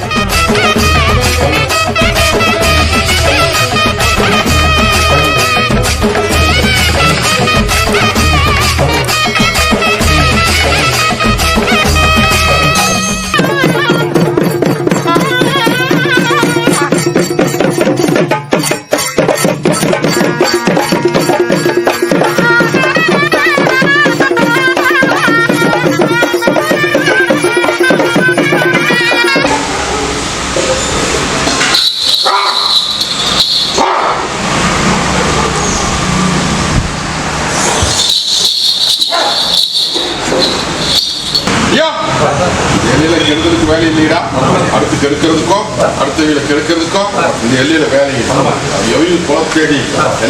Thank you.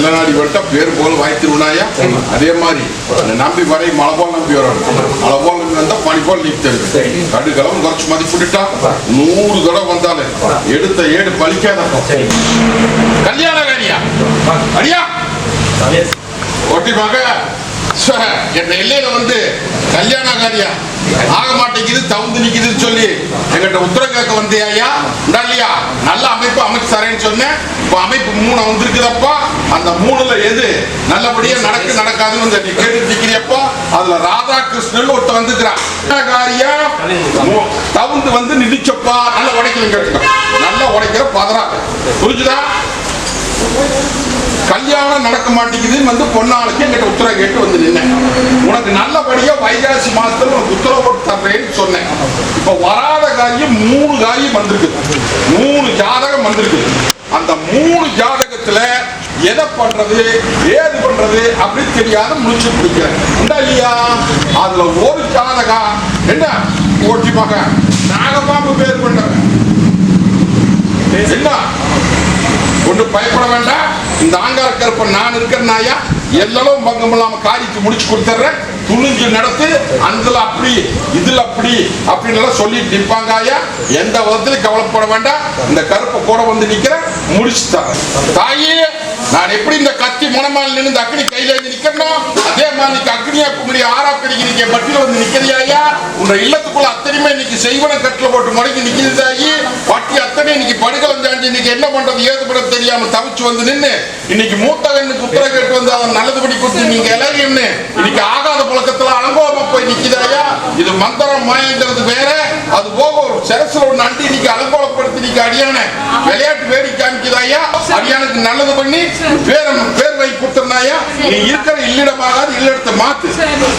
எல்லா நாடி விட்டா பேர் போல வாய்த்திருந்தாயா? அதே மாதிரி நம்பி வரை மழை போல் நம்பி வரணும் மழை போல் நம்பி வந்தா பனி போல் நீ தெரியும் கடுகளவும் குறைச்சு மதிப்பிட்டுட்டா நூறு தடவை வந்தாலும் எடுத்த ஏடு பலிக்காதப்போ கல்யாண வேலையா அடியா? ஒட்டி மக. என் எல்லையில வந்து கல்யாண காரியா ஆக மாட்டேங்குது தவுந்து நிக்குதுன்னு சொல்லி எங்கிட்ட உத்தரவு கேட்க வந்தியா ஐயா? இல்லையா? நல்ல அமைப்பு அமைச்சு தரேன்னு சொன்னேன். இப்ப அமைப்பு மூணு வந்திருக்குதப்பா. அந்த மூணுல எது நல்லபடியா நடக்கு நடக்காதுன்னு வந்து நீ கேட்டு நிக்கிறியப்பா அதுல ராதாகிருஷ்ணன் ஒருத்த வந்துக்கிறான் தவுந்து வந்து நிதிச்சப்பா நல்ல உடைக்கணும் கேட்டுக்க. நல்ல உடைக்கிற பதறா புரிஞ்சுதா? கல்யாணம் நடக்க மாட்டேங்குதுன்னு வந்து பொண்ணாளுக்கு என்கிட்ட உத்தரவு கேட்டு வந்து நின்னேன். உனக்கு நல்லபடியா வைகாசி மாசத்துல உனக்கு உத்தரவு போட்டு தர்றேன்னு சொன்னேன். இப்ப வராத காரியம் மூணு காரியம் வந்திருக்கு. மூணு ஜாதகம் வந்திருக்கு. அந்த மூணு ஜாதகத்துல எதை பண்றது ஏது பண்றது அப்படின்னு தெரியாத முடிச்சு பிடிக்கிறேன் உண்டா இல்லையா? அதுல ஒரு ஜாதகம். என்ன? ஓட்டி மக நாகபாம்பு பேர் பண்ணுறேன் என்ன? ஒன்று பயப்பட வேண்டாம். இந்த ஆங்கார கருப்பன் நான் இருக்கிறனாயா எல்லாம் பங்கம் இல்லாம காரியத்தை முடிச்சு கொடுத்துட்றேன். துணிஞ்சு நடத்து அந்த அப்படி இதுல அப்படி அப்படின்னு எல்லாம் சொல்லிட்டு நிற்பாங்க ஐயா எந்த விதத்திலும் கவலைப்பட வேண்டாம். இந்த கருப்பை கூட வந்து நிக்கிற முடிச்சு தரேன். தாயே நான் எப்படி இந்த கத்தி முனமால் நின்று இந்த அக்னி கையில இருந்து நிக்கணும் அதே மாதிரி இன்னைக்கு அக்னியா கும்படி ஆறா பிடிக்கிறீங்க பட்டியல வந்து நிக்கிறியா ஐயா? உங்க இல்லத்துக்குள்ள அத்தனையுமே இன்னைக்கு செய்வன கட்டில போட்டு முடங்கி நிக்கிறது பட்டி அத்தனை இன்னைக்கு படுகலம் சாஞ்சு இன்னைக்கு என்ன பண்றது ஏது பண்றது தெரியாம தவிச்சு வந்து நின்று இன்னைக்கு மூத்த கண்ணுக்கு உத்தர கேட்டு வந்து அவன் நல்லதுபடி கொடுத்து நீங்க எல்லாரும் இன்னைக்கு ஆகாத புழக்கத்துல அனுபவமா போய் நிக்கிறாயா இது மந்திரம் மாயங்கிறது வேற அது போக ஒரு சிரசுல ஒண்ணு அண்டி இன்னைக்கு அலங்கோலப்படுத்தி நீங்க அடியான விளையாட்டு வேடி காமிக்குதாயா அடியானுக்கு நல்லது பண்ணி பேர் பேர் வை கொடுத்துருந்தாயா நீ இருக்கிற இல்லிடமாகாது இல்லிடத்தை மாத்து.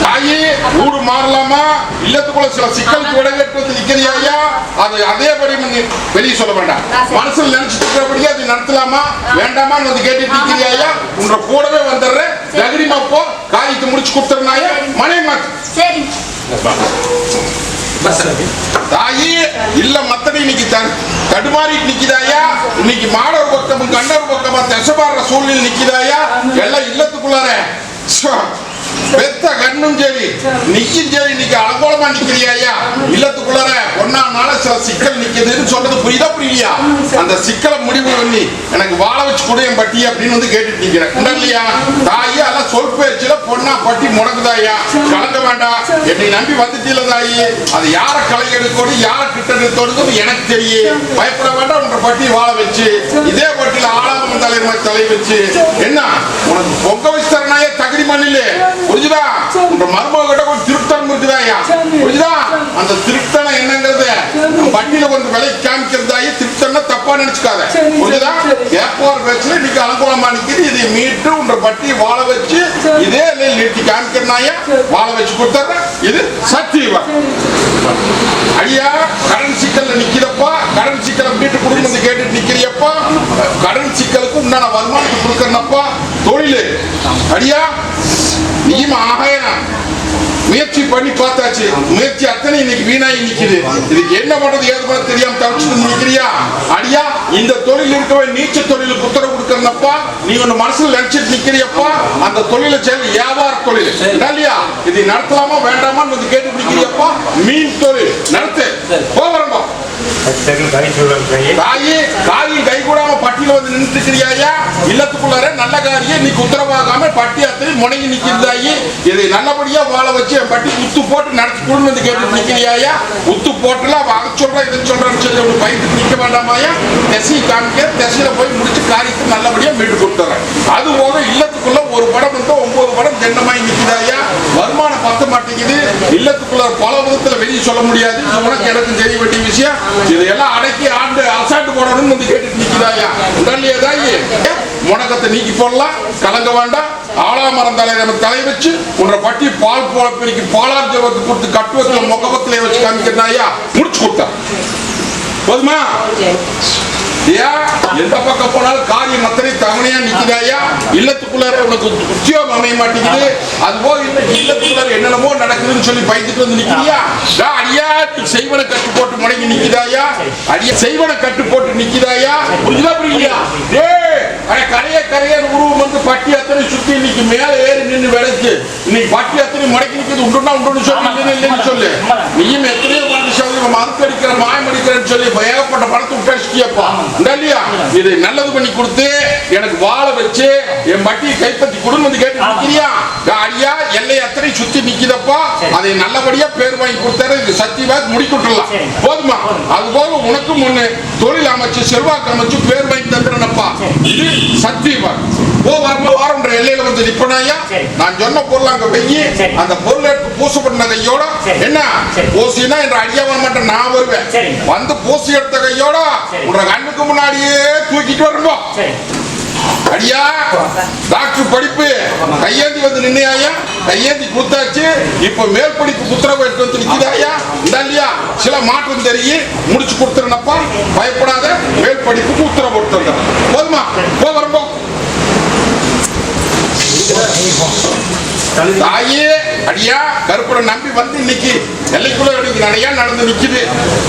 தாயி ஊடு மாறலாமா? இல்லத்துக்குள்ள சில சிக்கலுக்கு விடகட்டு வந்து நிக்கிறியாயா? அது அதேபடி நீ வெளியே சொல்ல வேண்டாம். மனசுல நினைச்சிட்டு இருக்கிறபடியே அது நடத்தலாமா? வேண்டாமான்னு வந்து கேட்டுட்டு நிக்கிறியாயா? உன்ற கூடவே வந்துடுறேன். தகரிமா போ. காரியத்தை முடிச்சு கொடுத்துருந்தாயா மனை மாத்து. சரி. தாயி இல்ல மத்தடி இன்னைக்கு த- தடுமாறிட்டு இன்னைக்கு மாடர் பக்கமும் கண்டர் பக்கமா தசபாடுற சூழ்நிலை நிக்குதாயா? எல்லாம் இல்லத்துக்குள்ளார. பெத்த கண்ணும் சரி நிக்கும் சரி இன்னைக்கு அலங்கோலமா நிக்கிறியாயா? இல்லத்துக்குள்ளார. ஒன்னானால சில சிக்கல் நிக்குதுன்னு சொல்றது புரியுதா புரியலையா? அந்த சிக்கலை முடிவு பண்ணி எனக்கு வாழ வச்சு கூட என் பட்டி அப்படின்னு வந்து கேட்டுட்டு நிக்கிறேன் உண்டா இல்லையா? தாயி அதெல்லாம் சொல் பொண்ணா பட்டி முடக்குதாயா கலங்க வேண்டாம். என்னை நம்பி வந்துட்டீல தாயி? அது யார கலை எடுக்கணும் யார கிட்ட நிறுத்தணும் எனக்கு தெரியும். பயப்பட வேண்டாம் உங்க பட்டி வாழ வச்சு. இதே பட்டியில ஆளாம தலைவர் மாதிரி தலை வச்சு. என்ன? உனக்கு பொங்க வச்சு தரனாயே தகுதி மண்ணிலே. புரிஞ்சுதா? உங்க மருமக கிட்ட கொஞ்சம் திருப்தனம் இருக்குதாயா புரிஞ்சுதா? அந்த திருப்தனை என்னங்க நம்ம பட்டியில கொஞ்சம் விலை காமிக்கிறதாயி திருப்தனா தப்பா நினைச்சுக்காத. புரிஞ்சுதா? ஏப்பார் பேச்சுல இன்னைக்கு அலங்கோலமா நிக்குது. இதை மீட்டு உன்ற பட்டியை வாழ வச்சு இதே நிறுத்தி காமிக்கிறனாயா வாழ வச்சு கொடுத்துறேன் இது சத்தியவா. ஐயா கடன் சிக்கல்ல நிக்கிறப்பா கடன் சிக்கலை மீட்டு கொடுக்கணும் கேட்டுட்டு நிக்கிறியப்பா கடன் சிக்கலுக்கு உண்டான வருமானத்தை கொடுக்கறனப்பா தொழில். அடியா நீயும் ஆகாயா முயற்சி பண்ணி பார்த்தாச்சு. முயற்சி அத்தனை இன்னைக்கு வீணாகி நிக்குது. இதுக்கு என்ன பண்றது ஏது பண்ண தெரியாம தவிச்சுட்டு நிக்கிறியா? அடியா இந்த தொழில் இருக்கவே நீச்ச தொழிலுக்கு உத்தரவு கொடுக்கறனப்பா நீ ஒன்னு மனசுல நினைச்சிட்டு நிக்கிறியப்பா. அந்த தொழிலை செய்ய வியாபார தொழில். இல்லையா? இது நடத்தலாமா வேண்டாமான்னு கேட்டு நிக்கிறியப்பா மீன் தொழில். நடத்து. போகிறோம் தாயி காயும் கை கூட இல்லாம பட்டியல வந்து நின்றுக்கிறியாயா இல்லத்துக்குள்ளார நல்ல காரியம். நீ உத்தரவாகாம பட்டி அத்தனை முனைங்கி நிக்கிறதாயி இதை நல்லபடியா வாழ வச்சு என் பட்டி உத்து போட்டு நடத்தி கொண்டு வந்து கேட்டு நிக்கிறியாயா உத்து போட்டுல அவ அதை சொல்ற இதை சொல்றேன்னு சொல்லி ஒரு பயந்து நிக்க வேண்டாமாயா திசையை காமிக்க திசையில போய் முடிச்சு காரியத்தை நல்லபடியா மீட்டு கொடுத்துறேன் அது போக இல்லத்துக்குள்ள ஒரு படம் வந்து ஒன்பது படம் ஜெண்டமாய் நிக்குதாயா வருமானம் பத்த மாட்டேங்குது. இல்லத்துக்குள்ள பல விதத்துல வெளியே சொல்ல முடியாது. இது உனக்கு எனக்கு தெரிய வேண்டிய விஷயம். இதையெல்லாம் அடக்கி ஆண்டு அசாட்டு போடணும்னு வந்து கேட்டுட்டு நிக்கிறாயா உடனே ஏதாயி முடக்கத்தை நீக்கி போடலாம் கலங்க வேண்டாம் ஆலாமரம் தலை நம்ம தலை வச்சு உன்னை பட்டி பால் போல பிரிக்கு பாலார் ஜபத்து கொடுத்து கட்டுவத்தில் முகவத்திலே வச்சு காமிக்கிறாயா முடிச்சு கொடுத்தா. போதுமா? ஐயா எந்த பக்கம் போனாலும் காரியம் அத்தனை தவணையா நிக்குதாயா இல்லத்துக்குள்ளார உனக்கு உத்தியோகம் அமைய மாட்டேங்குது. அது போக இல்ல இல்லத்துக்குள்ளார என்னென்னமோ நடக்குதுன்னு சொல்லி பயந்துட்டு வந்து நிக்கிறியா? டா, அடியா நீ செய்வன கட்டு போட்டு முடங்கி நிக்குதாயா அடியா செய்வன கட்டு போட்டு நிக்குதாயா புரியுதா? புரியலையா டேய் கரைய கரைய உருவம் வந்து பட்டி அத்தனை சுத்தி இன்னைக்கு மேல ஏறி நின்னு விளைச்சு இன்னைக்கு பட்டி அத்தனை முடக்கி நிக்கிறது உண்டுனா உண்டுன்னு சொல்லி இல்லைன்னு சொல்லு. நீயும் எத்தனையோ வந்து சொல்லி மறுக்கடிக்கிற மாயம் அடிக்கிறேன்னு சொல்லி ஏகப்பட்ட பணத்தை விட்டாச்சியப்பா இல்லையா இது நல்லது பண்ணி கொடுத்து எனக்கு வாழ வச்சு என் பட்டியை கைப்பற்றி கொடுன்னு வந்து கேட்டு அடியா எல்லை அத்தனை சுத்தி நிக்குதப்பா அதை நல்லபடியா பேர் வாங்கி கொடுத்தாரு. இது சத்தியவாக் முடிக்கொட்டுலாம் போதுமா? அது போக உனக்கும் ஒண்ணு. தொழில் அமைச்சு செல்வாக்கு அமைச்சு பேர் வாங்கி தந்துறனப்பா. இது சத்தியவாக் ஓ வாரம் வாரம்ன்ற எல்லையில வந்து நிப்பனாயா. நான் சொன்ன பொருள் அங்க வெயி. அந்த பொருள் எடுத்து பூசு பண்ண கையோட. என்ன? பூசினா என்ற அடியாவன் மட்டும் நான் வருவேன். வந்து பூசி எடுத்த கையோட. உன்ற கண்ணுக்கு முன்னாடியே தூக்கிட்டு வரணும். சரி. அடியா. டாக்டர் படிப்பு. கையேந்தி வந்து நின்னையா கையேந்தி கொடுத்தாச்சு. இப்ப மேல் படிப்பு உத்தரவு எடுத்து வந்து நிக்குதாயா? இல்லையா? சில மாற்றம் தெரியும். முடிச்சு கொடுத்துருனப்பா பயப்படாத. மேல் படிப்புக்கு உத்தரவு கொடுத்துருந்த போதுமா? போ வரம்போ தாயே அடியா கருப்பரை நம்பி வந்து இன்னைக்கு எல்லைக்குள்ள நிறைய நடந்து நிக்குது?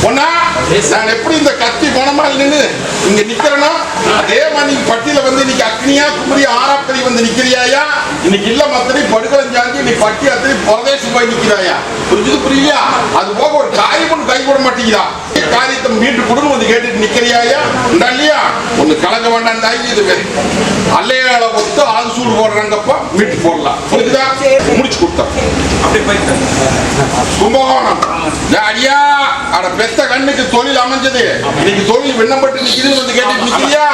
ஒன்னா நான் எப்படி இந்த கத்தி குணமால் நின்னு இங்க நிக்கிறேனோ அதே மாதிரி பட்டியல வந்து இன்னைக்கு அக்னியா குமரி ஆறாப்பதி வந்து நிக்கிறியாயா? இன்னைக்கு இல்ல மத்தனை படுகலம் ஜாந்தி நீ பட்டி அத்தனை பரதேசம் போய் நிக்கிறாயா? புரிஞ்சுது புரியலையா? அது போக ஒரு காரியம் ஒன்று கை கூட மாட்டேங்கிறா. காரியத்தை மீட்டு கொடுன்னு வந்து கேட்டுட்டு நிக்கிறியாயா? இல்லையா? ஒண்ணு கலங்க வேண்டாம் தாய் இது வேறு அல்லையால ஒத்து ஆள் சூடு போடுறாங்கப்பா மீட்டு போடலாம். புரிஞ்சுதா? முடிச்சு கொடுத்தோம் அப்படியே போயிட்டு. கும்பகோணம் டேய் அடியா. அட பெத்த கண்ணுக்கு தொழில் அமைஞ்சது. இன்னைக்கு தொழில் விண்ணப்பட்டு நிக்குதுன்னு வந்து கேட்டு நிக்கிறியா?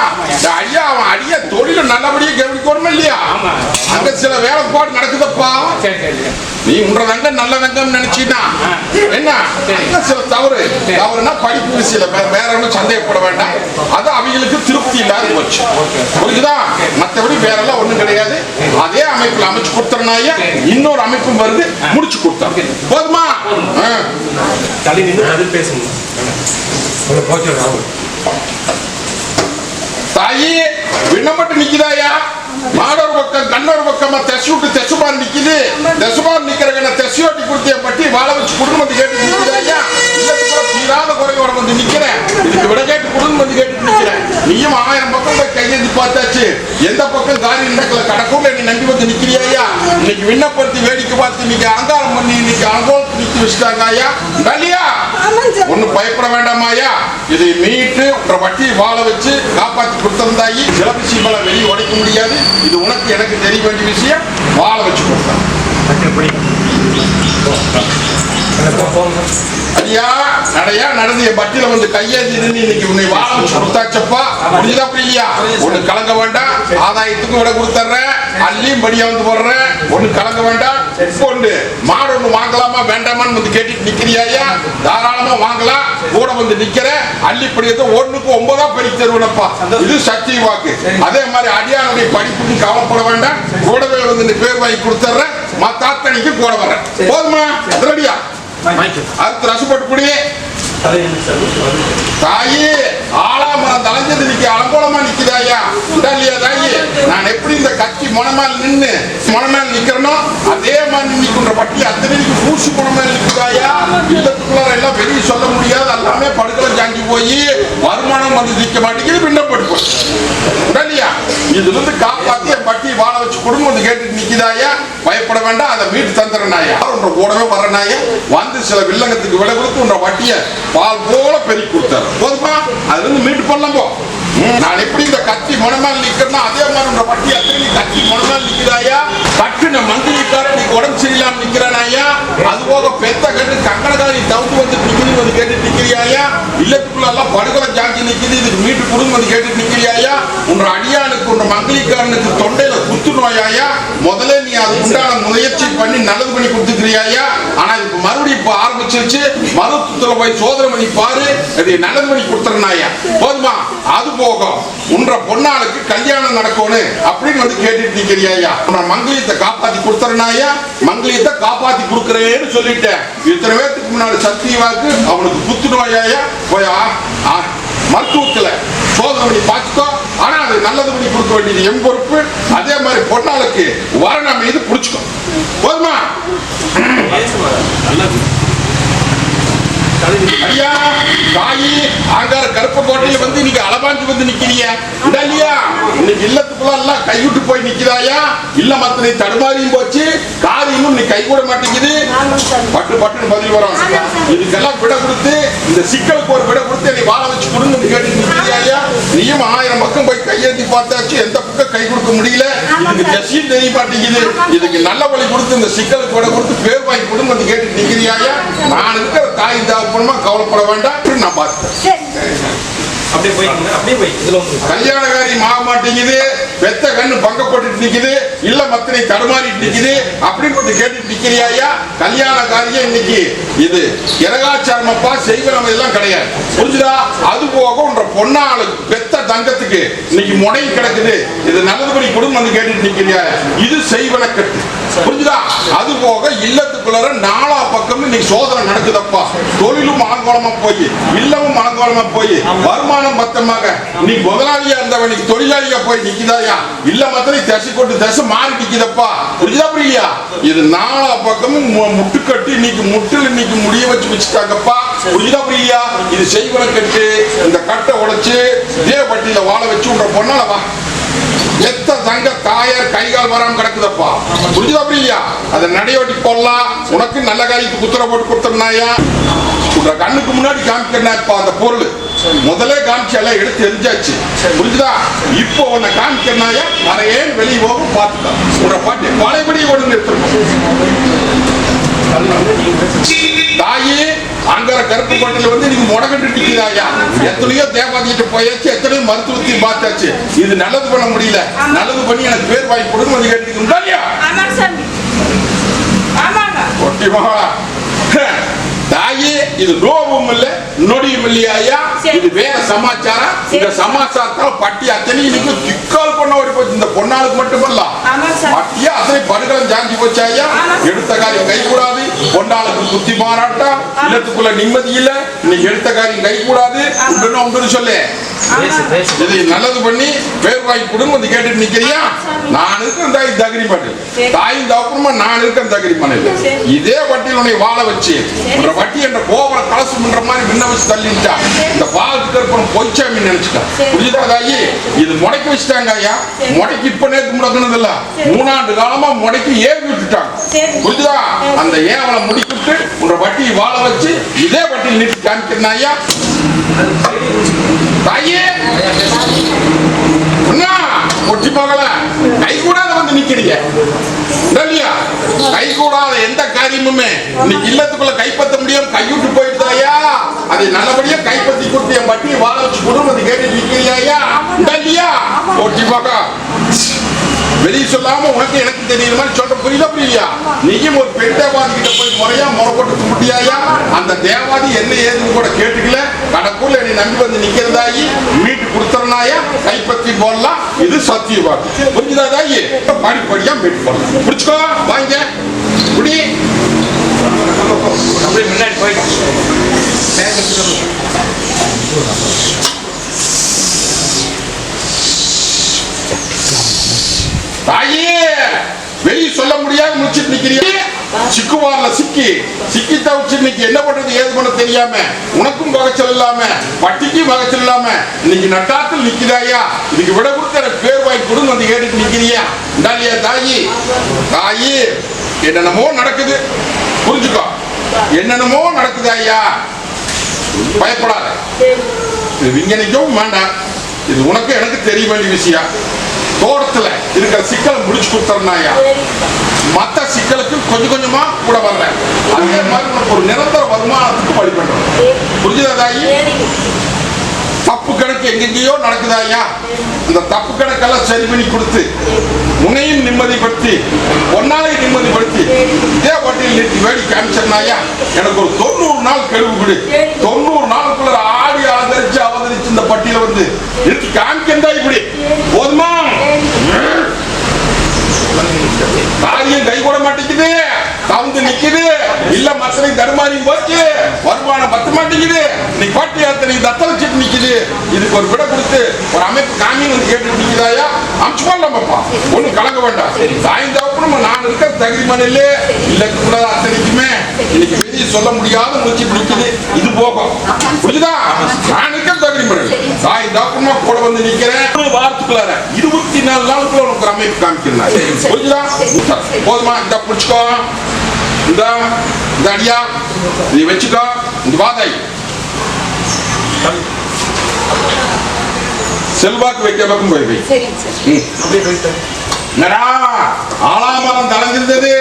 அடியா அவன் அடியா தொழில நல்லபடியா கவனிக்கணும் இல்லையா. அங்க சில வேலைப்பாடு நடக்குதப்பா. சரி சரி சரி. நீ உன்றதங்க நல்லதங்கம் நினைச்சீனா. என்ன? சில தவறு. தவறுனா படிப்பு விஷயம் வேற ஒன்றும் சந்தேகப்பட வேண்டாம். அது அவங்களுக்கு திருப்தி இல்லாத போச்சு. புரியுதா மற்றபடி வேற எல்லாம் ஒண்ணும் கிடையாது. அதே அமைப்புல அமைச்சு கொடுத்தனாய இன்னொரு அமைப்பும் வருது. முடிச்சு கொடுத்தாங்க போதுமா. தள்ளி நின்று பேசணும் தாயி விண்ணப்பட்டு நிக்குதாயா? மாடொரு பக்கம் கண்ணொரு பக்கமா தெசு விட்டு தெசுமார் நிக்குது. தெசுமார் நிக்கிறவன தெசையோட்டி கொடுத்து என் பட்டி வாழ வச்சு குடும்பம் வந்து கேட்டு நிக்குதாயா இல்லத்துக்குள்ள தீராத குறையோட வந்து நிக்கிறேன். இதுக்கு விட கேட்டு குடும்பம் வந்து கேட்டு நிக்கிறேன். நீயும் ஆயிரம் பக்கம் போய் கையெழுத்து பார்த்தாச்சு. எந்த பக்கம் காரியம் நடக்கல கடக்கூட நீ நம்பி வந்து நிக்கிறியா இன்னைக்கு விண்ணப்படுத்தி வேடிக்கை பார்த்து இன்னைக்கு அங்காரம் பண்ணி இன்னைக்கு அலங்கோலத்து நிக்க வச்சுட்டாங்க ஐயா. இல்லையா ஒண்ணு பயப்பட வேண்டாமாயா இதை மீட்டு உன்ற வட்டியை வாழ வச்சு காப்பாத்தி கொடுத்தந்தாயி சில விஷயங்களை வெளியே உடைக்க முடியாது. இது உனக்கு எனக்கு தெரிய வேண்டிய விஷயம். வாழ வச்சு கொடுத்தான் ஐயா நடையா நடந்து என் பட்டியல வந்து கையேந்தி இருந்து இன்னைக்கு உன்னை வாழ வச்சு கொடுத்தாச்சப்பா. முடியுதா இல்லையா ஒண்ணு கலங்க வேண்டாம். ஆதாயத்துக்கும் விட கொடுத்துட்றேன் அள்ளியும் படியா வந்து போடுறேன் ஒண்ணு கலங்க வேண்டாம். கொண்டு மாடு ஒண்ணு வாங்கலாமா வேண்டாமான்னு வந்து கேட்டுட்டு நிக்கிறியா தாராளமா வாங்கலாம். கூட வந்து நிக்கிற. அள்ளி படியத்தை ஒண்ணுக்கு ஒன்பதா படிக்க தருவனப்பா. இது சக்தி வாக்கு. அதே மாதிரி அடியானுடைய படிப்புக்கு கவலைப்பட வேண்டாம். கூடவே வந்து பேர் வாங்கி கொடுத்துட்றேன். மத்தாத்தனைக்கு கூட வரேன் போதுமா? அதிரடியா? அடுத்து ரசப்பட்டு குடி தாயி ஆலாமரம் தலைஞ்சது நிக்க அலங்கோலமா நிக்குதாயா உண்டா இல்லையா தாயி? நான் எப்படி இந்த கத்தி மொனமால் நின்னு முனமேல் நிக்கிறனோ அதே மாதிரி நிக்கின்ற பட்டி அத்தனைக்கு பூசி முனமேல் நிக்குதாயா இல்லத்துக்குள்ள எல்லாம் வெளியே சொல்ல முடியாது எல்லாமே படுக்கல போய் வருமானம் வந்து நிற்க மாட்டேங்குது பின்னப்பட்டு போச்சு. இல்லையா இதுல இருந்து காப்பாத்தி என் பட்டி வாழ வச்சு குடும்பம் வந்து கேட்டுட்டு நிக்குதாயா பயப்பட வேண்டாம் அதை மீட்டு தந்துறனாயா உன்ற கூடவே வரனாயே வந்து சில வில்லங்கத்துக்கு விலை கொடுத்து உன்ற வட்டியை பால் போல பெருக்கி கொடுத்தாரு போதுமா? அதுல இருந்து மீட்டு பண்ணலாம் போ. நான் எப்படி இந்த கத்தி முனமேல் நிக்கிறேன்னா அதே மாதிரி உன்ற வட்டி அத்தனை நீ கத்தி முனமேல் நிக்கிறாயா? கட்டுன மந்திரிக்கார நீ உடம்பு சரியில்லாம நிக்கிறானாயா? அது போக பெத்த கட்டு கங்கணக்காரி தவிர்த்து வந்து நிக்குது வந்து கேட்டு நிக்கிறியாயா? இல்லத்துக்குள்ள எல்லாம் படுகொலை ஜாக்கி நிக்குது இதுக்கு மீட்டு குடும்பம் வந்து கேட்டு நிக்கிறியாயா? உன்ற அடியானுக்கு உன்ற மங்களிக்காரனுக்கு தொண்டையில குத்து நோயாயா? முதல்ல நீ அது உண்டான முயற்சி பண்ணி நல்லது பண்ணி கொடுத்துக்கிறியாயா? ஆனா இப்ப மறுபடியும் இப்ப ஆரம்பிச்சிருச்சு. மருத்துவத்துல போய் சோதனை பண்ணி பாரு. அது நல்லது பண்ணி கொடுத்துறனாயா? போதுமா? அது போகும் உன்ற பொண்ணாளுக்கு கல்யாணம் நடக்கணும் அப்படின்னு வந்து கேட்டுட்டு நிக்கிறியா உன்ற மங்களியத்தை காப்பாத்தி கொடுத்துறனாயா மங்களியத்தை காப்பாத்தி கொடுக்குறேன்னு சொல்லிட்டேன். இத்தனை பேத்துக்கு முன்னாடி சத்தியவாக்கு அவனுக்கு புத்து நோயாயா போய் ஆ- மருத்துவத்துல சோதனை பண்ணி பார்த்துக்கோ ஆனா அது நல்லது பண்ணி கொடுக்க வேண்டியது என் பொறுப்பு. அதே மாதிரி பொண்ணாளுக்கு வரண மீது புடிச்சுக்கோ. போதுமா? நல்லது. ஐயா தாயி ஆங்கார கருப்பு கோட்டையில வந்து நீங்க அலபாஞ்சு வந்து நிக்கிறீங்க. இந்த இல்லையா இன்னைக்கு இல்லத்துக்குள்ள எல்லாம் கைவிட்டு போய் நிக்குதாயா இல்ல மத்த நீ தடுமாறியும் போச்சு காது இன்னும் நீ கை கூட மாட்டேங்குது. பட்டு பட்டுன்னு பதில் வரும். இதுக்கெல்லாம் விட கொடுத்து இந்த சிக்கலுக்கு ஒரு விட கொடுத்து என்னை வாழ வச்சு கொடுங்கன்னு கேட்டு நிக்கிறியா நீயும் ஆயிரம் பக்கம் போய் கையெழுத்தி பார்த்தாச்சு எந்த பக்கம் கை கொடுக்க முடியல? இதுக்கு ஜசியும் தெரிய மாட்டேங்குது இதுக்கு நல்ல வழி கொடுத்து இந்த சிக்கலுக்கு விட கொடுத்து பேர் வாங்கி கொடுங்க வந்து கேட்டு நிக்கிறியாயா நான் இருக்கிற தாய் தாப்பனமா கவலைப்பட வேண்டாம். நான் பார்த்தேன் அப்படியே போய்க்குங்க அப்படியே போய் இதுல வந்து கல்யாணக்காரி மாக மாட்டேங்குது. பெத்த கண்ணு பங்கப்பட்டு நிக்குது இல்ல மத்தனை தடுமாறிட்டு நிக்குது அப்படின்னு கொஞ்சம் கேட்டுட்டு கல்யாண காரியம் இன்னைக்கு இது. கிரகாச்சாரமப்பா செய்வனம் இதெல்லாம் கிடையாது. புரிஞ்சுதா? அது போக உன்ற பொண்ணாளு பெத்த தங்கத்துக்கு இன்னைக்கு முடங்கி கிடக்குது. இது நல்லதுபடி குடும்பம் வந்து கேட்டுட்டு நிக்கிறியா? இது செய்வனக்கட்டு புரிஞ்சுதா? அது போக இல்லத்துக்குள்ள நாலா பக்கம் இன்னைக்கு சோதனை நடக்குதப்பா. தொழிலும் ஆங்கோலமா போய் இல்லமும் ஆங்கோலமா போய் வருமானம் பத்தமாக. நீ முதலாளியா இருந்தவன் தொழிலாளியா போய் இல்லையா இல்ல மத்தனை தசை கொண்டு தசை மாறிட்டிக்குதப்பா புரிஞ்சுதா புரியலையா? இது நாலா பக்கமும் மு- முட்டு கட்டி இன்னைக்கு முட்டில் இன்னைக்கு முடிய வச்சு வச்சுட்டாங்கப்பா. புரியுதா புரியலையா? இது செய்வன கட்டு இந்த கட்டை உடைச்சு இதே வட்டியில வாழ வச்சு உன்ற பொண்ணாலவா எத்த தங்க தாயார் கைகால் வராம கிடக்குதப்பா. புரிஞ்சுதா புரியலையா? அதை நடையோட்டி போடலாம் உனக்கு நல்ல காரியத்துக்கு குத்துற போட்டு கொடுத்தோம்னாயா உங்க கண்ணுக்கு முன்னாடி காமிக்கிறனாப்பா அந்த பொருள். முதல்ல காமிச்சு எல்லாம் எடுத்து எரிஞ்சாச்சு. புரிஞ்சுதா? இப்போ உன்னை காமிக்கிறனாயா? வரையேன் வெளியே போகும் பார்த்துக்கோ. உன்ற பாட்டி பழையபடி ஒன்று பேசுங்க தாயி அங்கர கருப்பு கோட்டையில வந்து நீங்க முடங்கிட்டு நிக்கிறாயா எத்தனையோ தேவாதிகிட்ட போயாச்சு எத்தனையோ மருத்துவத்தையும் பார்த்தாச்சு. இது நல்லது பண்ண முடியல. நல்லது பண்ணி எனக்கு பேர் வாங்கி கொடுங்க வந்து கேட்டுக்கிட்டு இல்லையா? தாயி இது நோவும் இல்ல நொடியும் இல்லையா சரி. இது வேற சமாச்சாரம் இந்த சரி. சமாச்சாரத்தால பட்டி அத்தனை இன்னைக்கு திக்கால் பண்ண ஓடி போச்சு இந்த பொண்ணாளுக்கு மட்டுமல்ல. பட்டியா அத்தனை படுகளும் ஜாஞ்சி போச்சாயா ஆமா. எடுத்த காரியம் கை கூடாது பொண்ணாளுக்கு புத்தி மாறாட்டா இல்லத்துக்குள்ள நிம்மதி இல்ல இன்னைக்கு எடுத்த காரியம் கை கூடாது உண்டுன்னு சொல்லு இதை நல்லது பண்ணி பேர் வாங்கி கொடுங்க வந்து கேட்டுட்டு நிக்கிறியா நான் இருக்கிற தாய் தகிரி பண்ணு. தாயும் தகப்பனுமா நான் இருக்கிற தகிரி பண்ணல சரி. இதே வட்டியில் உன்னை வாழ வச்சு உன்ற வட்டி என்ற கோபுர கலசம் பண்ற மாதிரி முன்ன வச்சு தள்ளிட்டா இந்த பாவத்து கற்பனை பொய்ச்சாமி நினைச்சிட்டா. புரியுதா தாயி இது முடக்கி வச்சுட்டாங்க ஐயா. முடக்கி இப்ப நேத்து முடக்கணுது இல்ல. மூணாண்டு காலமா முடக்கி ஏவி விட்டுட்டாங்க. புரியுதா. அந்த ஏவலை முடிக்கிட்டு உன்ற வட்டியை வாழ வச்சு இதே வட்டியில் நீட்டு காமிக்கிறேன் ஐயா. தாயே. அண்ணா ஒட்டி கை கூடாத வந்து நிக்கிறீங்க. இல்லையா? கை கூடாத எந்த காரியமுமே இன்னைக்கு இல்லத்துக்குள்ள கைப்பற்ற முடியாம கைவிட்டு போயிடுதாயா அதை நல்லபடியா கைப்பற்றி கொடுத்து என் வட்டியை வாழ வச்சு கொடுங்க வந்து கேட்டு நிக்கிறியாயா இல்லையா? ஒட்டி போக வெளியே சொல்லாம உனக்கு எனக்கு தெரியுற மாதிரி சொல்ற புரியுதா புரியலையா? நீயும் ஒரு பெண் தேவாதி கிட்ட போய் முறையா முறை கும்பிட்டியாயா? அந்த தேவாதி என்ன ஏதுன்னு கூட கேட்டுக்கல. கடக்குள்ள நீ நம்பி வந்து நிக்கிறதாயி மீட்டு கொடுத்துறனாயா கைப்பற்றி போடலாம். இது சத்தியவாக்கு புரிஞ்சுதா தாயி? படிப்படியா மீட்டு போடலாம். புடிச்சுக்கோ வாங்க. குடி. அப்படியே முன்னாடி போயிட்டு பேங்க் எடுத்துட்டு தாயே வெளியே சொல்ல முடியாது முடிச்சிட்டு நிக்கிறீங்க சிக்குவார்ல சிக்கி சிக்கி தவிச்சு இன்னைக்கு என்ன பண்றது ஏது பண்ண தெரியாம? உனக்கும் பகச்சல் இல்லாம பட்டிக்கும் பகச்சல் இல்லாம இன்னைக்கு நட்டாத்தில் நிக்குதாயா? இதுக்கு விட கொடுத்து பேர் வாங்கி கொடுன்னு வந்து கேட்டுட்டு நிக்கிறியா? இந்தாலியா தாயி. தாயி என்னென்னமோ நடக்குது. புரிஞ்சுக்கோ. என்னென்னமோ நடக்குது ஐயா. பயப்படாத. இது விஞ்ஞானிக்கவும் வேண்டாம். இது உனக்கு எனக்கு தெரிய வேண்டிய விஷயம். தோட்டத்துல இருக்கிற சிக்கலை முடிச்சு கொடுத்துறனாயா மத்த சிக்கலுக்கு கொஞ்சம் கொஞ்சமா கூட வர்றேன். அதே மாதிரி உனக்கு ஒரு நிரந்தர வருமானத்துக்கு வழி பண்றேன். புரிஞ்சுதா தாயி? தப்பு கணக்கு எங்கெங்கேயோ நடக்குதாயா அந்த தப்பு கணக்கெல்லாம் சரி பண்ணி கொடுத்து உன்னையும் நிம்மதிப்படுத்தி ஒன்னாலையும் நிம்மதிப்படுத்தி இதே வட்டியில் நிறுத்தி வேடி காமிச்சனாயா எனக்கு ஒரு தொண்ணூறு நாள் கெடுவு கொடு. தொண்ணூறு நாளுக்குள்ள ஆடி ஆதரிச்சு அவதரிச்சு இந்த பட்டியல வந்து நிறுத்தி காமிக்கண்டா இப்படி. போதுமா? காரியம் கை கூட மாட்டேங்குது. தகுந்து நிக்குது. இல்ல மத்தனை தடுமாறி போச்சு வருமானம் பத்த மாட்டேங்குது. நீ பாட்டி அத்தனை தத்தளிச்சுட்டு நிக்குது. இதுக்கு ஒரு விட கொடுத்து ஒரு அமைப்பு காமி வந்து கேட்டு நிக்குதாயா? அமிச்சு போடலாமப்பா ஒண்ணும் கலங்க வேண்டாம். சாய்ந்தாப்புறம் நான் இருக்க தகுதி மணில இல்ல கூட அத்தனைக்குமே இன்னைக்கு வெளியே சொல்ல முடியாத முடிச்சு நிக்குது இது போகும். புரியுதா? நான் தகுதிமான சாய்ந்தாப்புறமா கூட வந்து நிக்கிறேன் வாரத்துக்குள்ளார இருபத்தி நாலு நாளுக்குள்ள உனக்கு அமைப்பு காமிக்கிறேன். போதுமா? இந்த பிடிச்சுக்கோ. இந்த இந்த அடியா. நீ வச்சுக்கோ. இந்த வாதை செல்வாக்கு வைக்க பக்கம் போய் போயிட்டு என்னடா? ஆலாமரம் தலைஞ்சிருந்தது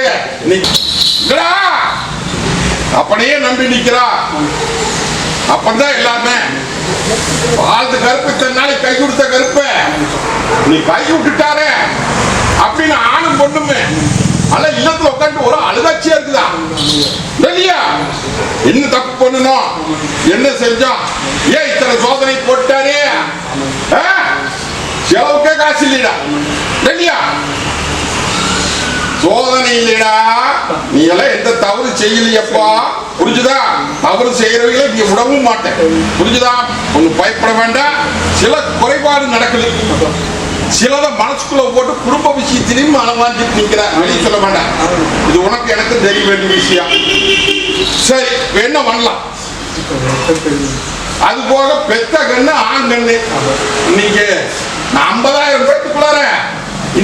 அப்படியே நம்பி நிக்கிறா. அப்பதான் எல்லாமே. வாழ்ந்து கருப்பு இத்தனை நாளைக்கு கை கொடுத்த கருப்ப. நீ கை விட்டுட்டாரே. அப்படின்னு ஆணும் பொண்ணுமே ஆனா இல்லத்துல உட்காந்து ஒரு அழுதாட்சியா இருக்குதா? இல்லையா என்ன தப்பு பண்ணணும்? என்ன செஞ்சோம் ஏன் இத்தனை சோதனை போட்டாரே? செலவுக்கே காசு இல்லையா இல்லையா சோதனை இல்லைடா நீ எல்லாம் எந்த தவறு செய்யலையப்பா. புரிஞ்சுதா? தவறு செய்யறவங்களை நீ விடவும் மாட்டேன். புரிஞ்சுதா? ஒண்ணு பயப்பட வேண்டாம். சில குறைபாடு நடக்குது. சிலத மனசுக்குள்ள போட்டு குடும்ப விஷயத்திலையும் அளவாஞ்சிட்டு நிற்கிறேன் வெளியே சொல்ல வேண்டாம். இது உனக்கு எனக்கு தெரிய வேண்டிய விஷயம். சரி என்ன பண்ணலாம்? அது போக பெத்த கண்ணு ஆண் கண்ணு. இன்னைக்கு நான் ஐம்பதாயிரம் பேத்துக்குள்ளார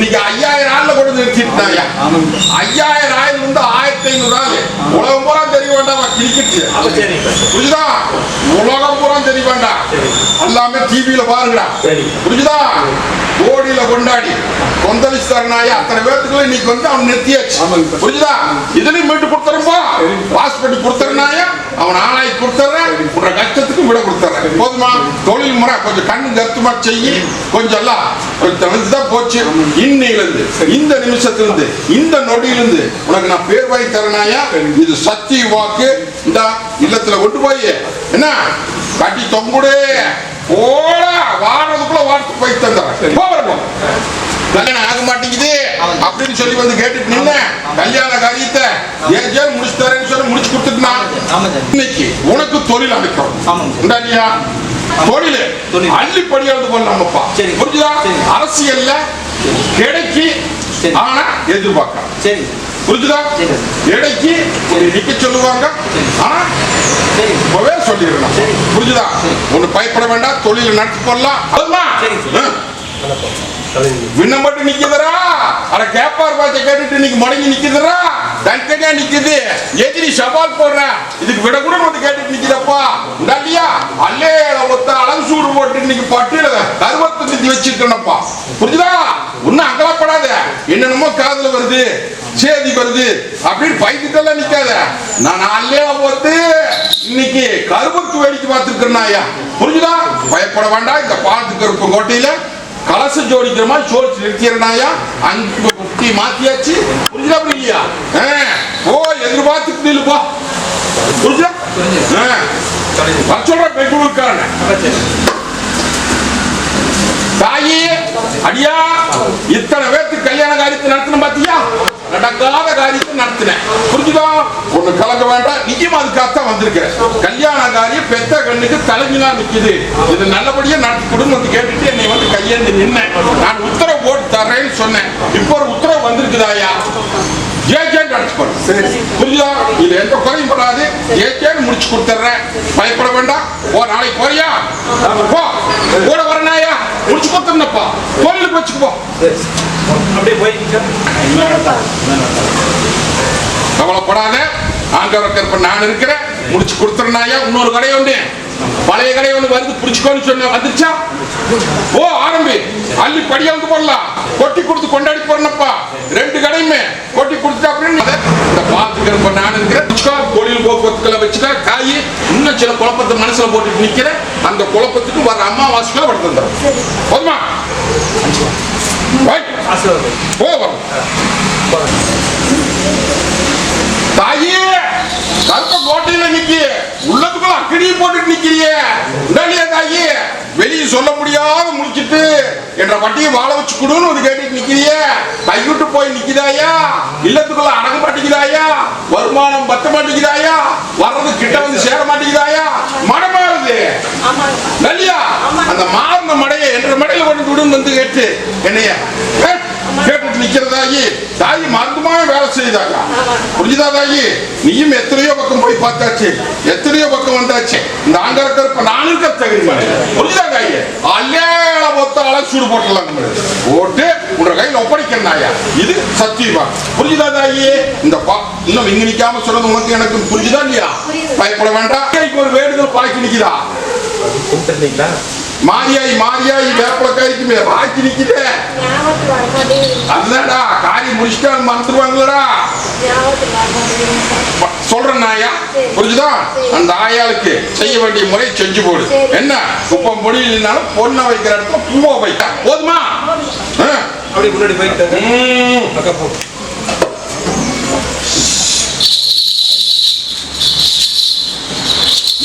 இன்னைக்கு ஐயாயிரம் ஆள்ல கொண்டு நிறுத்திட்டாங்க. ஐயாயிரம் ஆயிரம் வந்து ஆயிரத்தி ஐநூறு ஆள் உலகம் பூரா தெரிய வேண்டாம் கிரிக்கெட் புரியுதா உலகம் பூரா தெரிய வேண்டாம். எல்லாமே டிவியில பாருங்கடா. சரி. கோடியில கொண்டாடி கொந்தளிச்சு தரனாயா அத்தனை பேர்த்துக்குள்ள இன்னைக்கு வந்து அவன் நிறுத்தியாச்சு. புரியுதா இதுலயும் மீட்டு கொடுத்துறப்பா பாஸ் பண்ணி கொடுத்துறனாயா? அவன் ஆளாய் கொடுத்துறேன். உன்ற கஷ்டத்துக்கு விட கொடுத்துறேன். போதுமா? தொழில் முறை கொஞ்சம் கண்ணு கருத்துமா செய்யி கொஞ்சம் எல்லாம் கொஞ்சம் இதுதான் போச்சு. இன்னையில இருந்து இந்த நிமிஷத்துல இருந்து இந்த நொடியில இருந்து உனக்கு நான் பேர் வாங்கி தரனாயா? இது சக்தி வாக்கு. இந்த இல்லத்துல கொண்டு போய். என்ன? கட்டி தொங்குடு. போடா வாரதுக்குள்ள வாரத்துக்கு போய் தந்துடுறேன் போகிறோம் கல்யாணம் ஆக மாட்டேங்குது. அப்படின்னு சொல்லி வந்து கேட்டுட்டு நின்ன. கல்யாண காரியத்தை ஏன் முடிச்சு தரேன்னு சொல்லி முடிச்சு கொடுத்துட்டுனா இன்னைக்கு உனக்கு தொழில் அமைக்கிறோம் இல்லையா? தொழில். அள்ளி படியாவது போடலாமப்பா சரி. புரிஞ்சுதா. அரசியல்ல கிடைக்கு. ஆனா எதிர்பார்க்கலாம். சரி. புரிஞ்சுதா? சரி. கிடைக்கு நிக்க சொல்லுவாங்க. ஆனா சரி. இப்பவே சொல்லிடலாம். புரிஞ்சுதா? ஒண்ணு பயப்பட வேண்டாம். தொழில் நடத்தி போடலாம். அதுமா சரி, சரி. விண்ண மட்டும் நிக்குதுடா. அட கேப்பார் பாச்ச கேட்டுட்டு இன்னைக்கு மடங்கி நிக்குதுடா. தனித்தனியா நிக்குது. எதிரி சவால் போடுற. இதுக்கு விட கூட வந்து கேட்டுட்டு நிக்குதப்பா. இல்லையா? அல்லே ஒத்த அழகு சூடு போட்டு இன்னைக்கு பட்டியல கருவத்தை நிதி வச்சிருக்கணும்ப்பா புரிஞ்சுதா? ஒன்னும் அகலப்படாத என்னென்னமோ காதுல வருது. சேதி வருது அப்படின்னு பைத்தியத்தெல்லாம் நிக்காத. நான் நாளே போட்டு இன்னைக்கு கருப்புக்கு வேடிக்கை பார்த்துருக்கேன் ஐயா. புரிஞ்சுதா? பயப்பட வேண்டாம். இந்த பாலத்து கருப்பு கோட்டையில கலசம் ஜோடிக்கிற மாதிரி சோடிச்சு நிறுத்திடுறாயா அங்க குட்டி மாத்தியாச்சு. புரிஞ்சுதா புரியா ஓ எதிர்பார்த்துட்டு நில்லுப்பா போ. புரியுதா ஆ, சொல்றேன் தாயி அடியா இத்தனை பேர்த்துக்கு கல்யாண காரியத்தை நடத்தணும் பாத்தியா? நடக்காத காரியத்தை நடத்தினேன். புரிஞ்சுதா? ஒண்ணு கலக்க வேண்டாம். நிச்சயமா அதுக்காகத்தான் வந்திருக்கிறேன். கல்யாண காரியம் பெத்த கண்ணுக்கு தலைமையா நிக்குது. இது நல்லபடியா நடத்தி கொடுன்னு வந்து கேட்டுட்டு என்னை வந்து கையேந்தி நின்னேன். நான் உத்தரவு போட்டு தர்றேன்னு சொன்னேன். இப்போ ஒரு உத்தரவு வந்திருக்குதாயா? ஜே ஜே கேட்டு அடிச்சு போறேன் புரியுதா இது எந்த குறையும் படாது. ஏற்கனவே முடிச்சு கொடுத்துட்றேன். பயப்பட வேண்டாம். ஓ நாளைக்கு போறியா? போ. கூட வரனாயா முடிச்சு கொடுத்துருந்தப்பா கோயிலுக்கு வச்சுக்கோ சரி அப்படியே போய்க்கிங்க கவலைப்படாத. ஆண்டவர கருப்ப நான் இருக்கிறேன். முடிச்சு கொடுத்துறனாயா இன்னொரு கடை ஒண்ணு. பழைய கடை ஒண்ணு வருது. புடிச்சுக்கோன்னு சொன்ன வந்துச்சா ஓ ஆரம்பி. அள்ளி படியா வந்து போடலாம். கொட்டி கொடுத்து கொண்டாடி போறனப்பா ரெண்டு கடையுமே கொட்டி கொடுத்துட்டு அப்படின்னு அத இந்த பாத்து கருப்ப நான் இருக்கிறேன் வச்சுக்கோ, தொழில் போக்குவரத்துக்களை வச்சுக்கோ காய் இன்னும் சில குழப்பத்தை மனசுல போட்டுட்டு நிக்கிறேன் அந்த குழப்பத்துக்கு வர அம்மாவாசைக்குள்ள படுத்து வந்துடும் போதுமா? Right. தாயே கருப்ப கோட்டையில நிக்கி உள்ளதுக்குள்ள அக்கடியை போட்டுட்டு நிக்கிறியே. உடனே தாயே வெளியே சொல்ல முடியாத முடிச்சிட்டு என்ற வட்டியை வாழ வச்சு கொடுன்னு கேட்டுட்டு நிக்கிறியே கைவிட்டு போய் நிக்குதாயா? இல்லத்துக்குள்ள அடங்க மாட்டேங்குதாயா வருமானம் பத்த மாட்டேங்குதாயா வர்றது கிட்ட வந்து சேர மாட்டேங்குதாயா மனமாறுது. ஆமாங்க நல்லியா? அந்த மாறின மடையை என்ற மடையில கொண்டு விடுன்னு வந்து கேட்டு என்னைய கேட்டுட்டு நிக்கிறதாயி தாயி மருந்துமா வேலை செய்தாங்க. புரிஞ்சுதா தாயி? நீயும் எத்தனையோ பக்கம் போய் பார்த்தாச்சு. எத்தனையோ பக்கம் வந்தாச்சு. இந்த ஆங்கரக்கர் இப்ப நானும் இருக்க தகுதி மலை புரிஞ்சுதா தாயி? அல்லேல மொத்த அளவு சூடு போட்டலாம். போட்டு உங்க கையில ஒப்படைக்கிறனாயா இது சத்தியமா. புரிஞ்சுதா தாயி? இந்த பா இன்னும் இங்க நிக்காம சொல்றது உனக்கு எனக்கு புரிஞ்சுதா இல்லையா? பயப்பட வேண்டாம். ஒரு வேண்டுதல் பாக்கி நிக்குதா? கொடுத்துருந்தீங்களா மாரியாய் மாரியாய் வேப்பலக்காய்க்கு மேல பாக்கி மாட்டேங்குது அதுதான்டா காரியம் முடிச்சுட்டா மறந்துடுவாங்களடா சொல்றேன் ஆயா புரிஞ்சுதா? அந்த ஆயாளுக்கு செய்ய வேண்டிய முறை செஞ்சு போடு. என்ன? குப்பம் முடியலனாலும் பொண்ணை வைக்கிற இடத்துல பூவை வைக்க போதுமா? ஆ. அப்படியே முன்னாடி. அக்கா போ.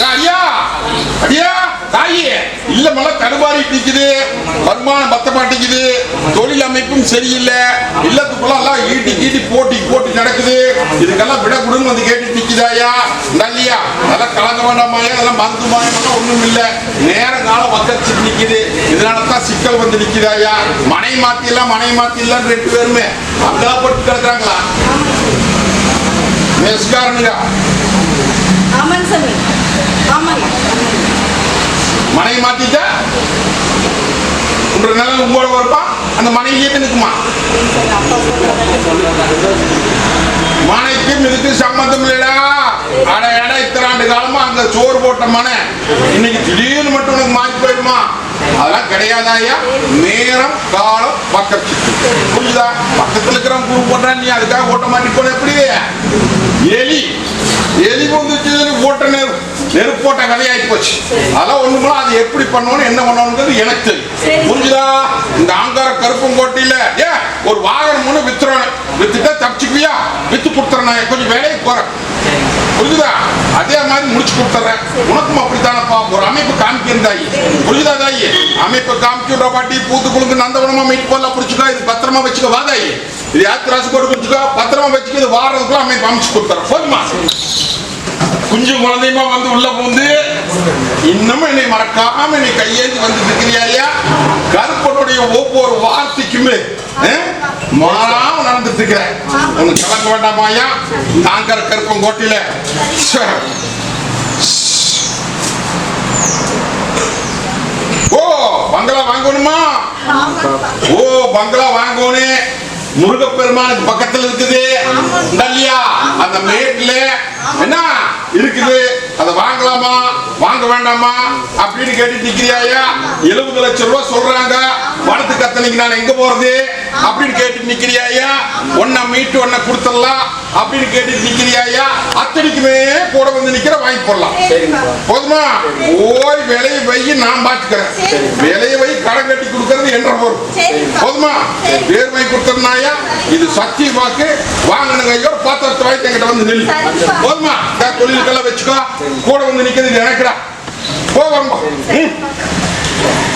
அடியா? அடியா? தாயே இல்ல மலை தடுமாறிட்டு நிக்குது வருமானம் பத்த மாட்டேங்குது தொழில் அமைப்பும் சரியில்லை இல்லத்துக்குள்ள எல்லாம் ஈட்டி கீட்டி போட்டி போட்டி நடக்குது. இதுக்கெல்லாம் விட கொடுன்னு வந்து கேட்டு நிக்குதாயா நல்லியா? அதெல்லாம் கலங்க வேண்டாமாயா அதெல்லாம் மருந்து மாயமெல்லாம் ஒண்ணும் இல்ல. நேர காலம் வக்கரிச்சு நிக்குது. இதனால தான் சிக்கல் வந்து நிக்குதாயா மனை மாத்திடலாம் மனை மாத்திடலாம் ரெண்டு பேருமே. அங்கெல்லாம் போட்டு கிடக்குறாங்களா? மேஸ்காரனுங்க. ஆமாங்க சாமி. ஆமாங்க. மனைவி மாத்திட்டா? உன்ற நிலம் உங்களோட வருப்பான் அந்த மனைவி ஏத்து நிற்குமா? மனைக்கும் இதுக்கு சம்பந்தம் இல்லடா. அட எட இத்தனாண்டு காலமா அங்க சோறு போட்ட மனை. இன்னைக்கு திடீர்னு மட்டும் உனக்கு மாறி போயிடுமா? அதெல்லாம் கிடையாதாயா நேரம் காலம் பக்கத்து புரியுதா பக்கத்துல இருக்கிறவன் குரு போட்டான் நீ அதுக்காக ஓட்ட மாட்டி போன எப்படி? எலி. எலி வந்துச்சு ஓட்ட நேரம். நெருப்பு போட்ட கதையாகி போச்சு. அதெல்லாம் ஒண்ணுமில்ல அது எப்படி பண்ணணும் என்ன பண்ணணுங்கிறது எனக்கு தெரியும். புரிஞ்சுதா? இந்த ஆங்கார கருப்பங்கோட்டையில ஏ ஒரு வாகனம் ஒண்ணு வித்துறோம். வித்துட்டா தப்பிச்சுக்குவியா? வித்து கொடுத்துறேன் கொஞ்சம் வேலைக்கு போறேன். புரியுதா அதே மாதிரி முடிச்சு கொடுத்துறேன். உனக்கும் அப்படித்தானப்பா? ஒரு அமைப்பு காமிக்கிறேன் தாயி. புரியுதா தாயி? அமைப்பு காமிக்கிற பாட்டி. பூத்து குழுந்து நந்தவனமா மீட் போல புடிச்சுக்கோ. இது பத்திரமா வச்சுக்கோ. வா தாயி. இது யாத்திராசு போட்டு புடிச்சுக்கோ. பத்திரமா வச்சுக்கோ. இது வாரத்துக்குள்ள அமைப்பு அமைச்சு கொடுத்துறேன். போதுமா? குஞ்சு குழந்தையுமா வந்து உள்ள பூந்து இன்னமும் என்னை மறக்காம என்னை கையேந்தி வந்து இருக்கிறியா கருப்பனுடைய ஒவ்வொரு வார்த்தைக்குமே மாறாம நடந்துட்டு இருக்கிறேன் உனக்கு கலக்க வேண்டாமாயா தாங்கற கருப்பம் கோட்டையில ச்சே. ஓ பங்களா வாங்கணுமா? ஓ பங்களா வாங்கணும். முருகப்பெருமானுக்கு பக்கத்துல இருக்குது. அந்த மேட்ல என்ன? இருக்குது. அதை வாங்கலாமா? வாங்க வேண்டாமா? அப்படின்னு கேட்டு நிக்கிறியாயா எழுபது லட்சம் ரூபாய் சொல்றாங்க. பணத்துக்கு அத்தனைக்கு நான் எங்க போறது? அப்படின்னு கேட்டு நிக்கிறியாயா ஒன்ன மீட்டு ஒன்ன கொடுத்துடலாம். அப்படின்னு கேட்டு நிக்கிறியாயா அத்தனைக்குமே கூட வந்து நிக்கிற வாங்கி போடலாம். போதுமா? ஓய் விலையை வை நான் பாத்துக்கிறேன். விலையை வை கடன் கட்டி கொடுக்கறது என்ற சரிப்பா. போதுமா? பேர் வாங்கி கொடுத்தனாயா இது சக்தி வாக்கு வாங்கினுங்க ஐயோ பாத்திரத்தை வாங்கி என்கிட்ட வந்து நில்லு. போதுமா? தொழிலுக்கெல்லாம் வச்சுக்கோ. கூட வந்து நிக்கிறது எனக்குடா போ வரம்பா ம்.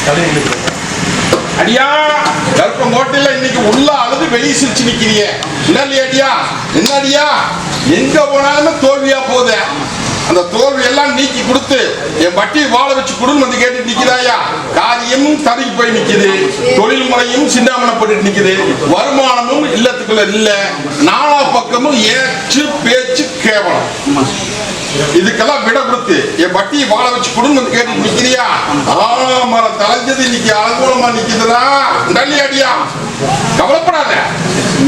அப்படியே நின்னுக்கிறேன். அடியா கர்ப்பம் கோட்டையில இன்னைக்கு உள்ள அழுது வெளியே சிரிச்சு நிக்கிறியே. என்ன இல்லையா அடியா என்ன அடியா எங்க போனாலுமே தோல்வியா போகுது. அந்த தோல்வி எல்லாம் நீக்கி கொடுத்து என் வட்டி வாழ வச்சு கொடுன்னு வந்து கேட்டு நிக்கிறாயா காரியமும் தடுக்கி போய் நிக்குது. தொழில் முறையும் சின்னாமணப்பட்டு நிக்குது. வருமானமும் இல்லத்துக்குள்ள இல்ல. நாலா பக்கமும் ஏச்சு பேச்சு கேவலம். இதுக்கெல்லாம் விட கொடுத்து என் வட்டியை வாழ வச்சு கொடுன்னு கேட்டு நிக்கிறியா? ஆமா தலைஞ்சது இன்னைக்கு அலங்கோலமா நிக்குதுடா. நல்லி அடியா. கவலைப்படாத.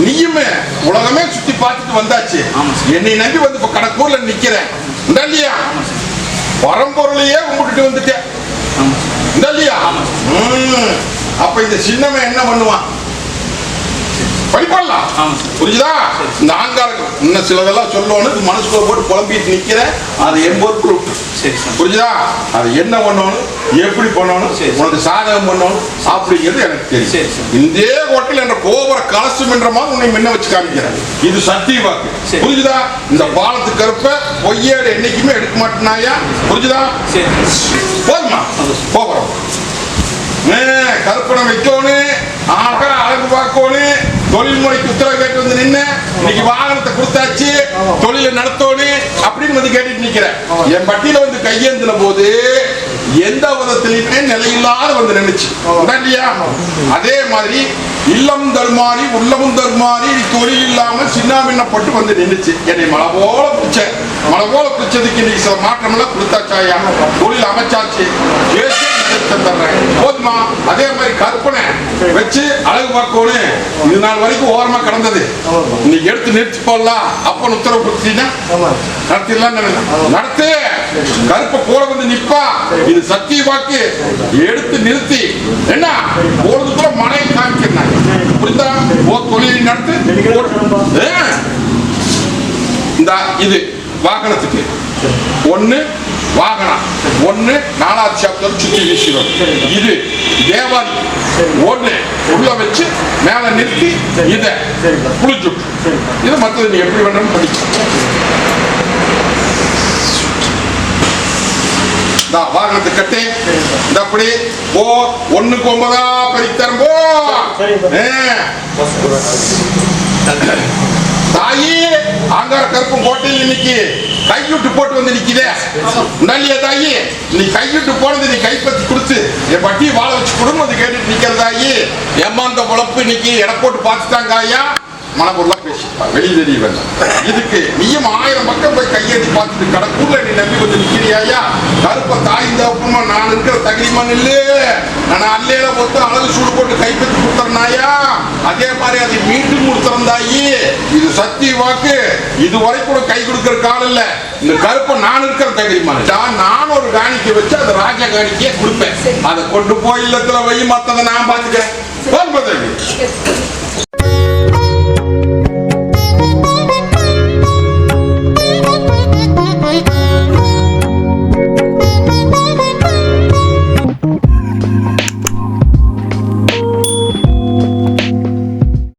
நீயுமே உலகமே சுத்தி பார்த்துட்டு வந்தாச்சு. என்னை நம்பி வந்து இப்ப கடக்கூர்ல நிக்கிறேன். இல்லையா பரம்பொருளையே கும்பிட்டுட்டு வந்துட்டேன். இல்லையா அப்ப இந்த சின்னவன் என்ன பண்ணுவான்? படிப்பாடலாம். புரியுதா இந்த ஆங்காரம் இன்னும் சிலதெல்லாம் சொல்லணும் இது மனசுக்குள்ள போட்டு குழம்பிட்டு நிக்கிறேன். அது. சரி சாமி புரியுதா அது என்ன பண்ணணும் எப்படி பண்ணணும். உனக்கு சாதகம் பண்ணணும் அப்படிங்கிறது எனக்கு தெரியும். இந்த கோட்டில் என்ற கோபுர கலசம் என்ற மாதிரி உன்னை முன்ன வச்சு காமிக்கிறேன். இது சத்திய வாக்கு. புரியுதா இந்த பாலத்து கருப்ப பொய்யேடு என்னைக்குமே எடுக்க மாட்டேனாயா? புரியுதா சரி. போதுமா? போகிறோம் கருப்பணம் வைக்கணும் ஆக அழகு பார்க்கணும் தொழில் முறைக்கு உத்தரவு கேட்டு வந்து நின்று இன்னைக்கு வாகனத்தை கொடுத்தாச்சு தொழிலை நடத்தணும் அப்படின்னு வந்து கேட்டுட்டு நிக்கிறேன். என் பட்டியல வந்து கையேந்தின போது எந்த விதத்திலுமே நிலையில்லாத வந்து நின்றுச்சு இல்லையா? அதே மாதிரி இல்லம் தருமாறி உள்ளமும் தருமாறி தொழில் இல்லாம சின்னாமின்னப்பட்டு வந்து நின்றுச்சு என்னை மலை போல பிடிச்ச மலை போல பிடிச்சதுக்கு இன்னைக்கு சில மாற்றம் எல்லாம் கொடுத்தாச்சாயா? தொழில் அமைச்சாச்சு. தந்துடுறேன் போதுமா? அதே மாதிரி கற்பனை வச்சு அழகு பார்க்கணும் இது நாள் வரைக்கும் ஓரமா கிடந்தது. இன்னைக்கு எடுத்து நிறுத்தி போடலாம். அப்ப உத்தரவு கொடுத்தீங்கன்னா நடத்திடலாம் நடத்து. கருப்ப போல வந்து நிப்பா. இது சத்திய வாக்கு. எடுத்து நிறுத்தி. என்ன? போறதுக்குள்ள மனை காமிக்கிறேன். புரிந்தா ஓ தொழிலை நடத்து. இந்த இது வாகனத்துக்கு. ஒண்ணு வாகனம். ஒண்ணு நாலாவது சாப்டர் சுத்தி வீசுகிறோம் இது தேவாதி ஒண்ணு உள்ள வச்சு மேல நிறுத்தி இத புளிச்சு இது மத்தது நீ எப்படி வேணும் இந்த வாகனத்தை கட்டி. இந்த அப்படி. போ. ஒண்ணுக்கு ஒன்பதா பறித்தரம் போ. தாயி ஆங்கார கருப்பும் கோட்டையில் இன்னைக்கு கையுட்டு போட்டு வந்து நிக்குதே. நல்லிய தாயி நீ கையுட்டு போனது நீ கைப்பற்றி கொடுத்து என் பட்டி வாழ வச்சு குடும்பம் வந்து கேட்டுட்டு நிக்கிற தாயி. ஏமாந்த பொழப்பு இன்னைக்கு எடை போட்டு பார்த்துட்டாங்க ஐயா? மனப்பொருளா பேசிப்பா வெளியே தெரிய வேண்டாம் இதுக்கு நீயும் ஆயிரம் பக்கம் போய் கையெழுத்து பார்த்துட்டு கடற்கூர்ல நீ நம்பி கொஞ்சம் நிக்கிறியாயா கருப்ப தாய் தப்புமா நான் இருக்கிற தகுதிமான் இல்ல. நான் அல்லையில பொத்து அழகு சூடு போட்டு கைப்பற்றி கொடுத்துறனாயா அதே மாதிரி அதை மீண்டும் கொடுத்துறந்தாயி இது சக்தி வாக்கு. இது வரைக்கும் கை கொடுக்கிற காலம் இல்ல. இந்த கருப்பை நான் இருக்கிற தகுதிமான் நான் நான் ஒரு காணிக்கை வச்சு அந்த ராஜா காணிக்கையே கொடுப்பேன். அதை கொண்டு போய் இல்லத்துல வை மத்ததை நான் பாத்துக்கிறேன் போதும்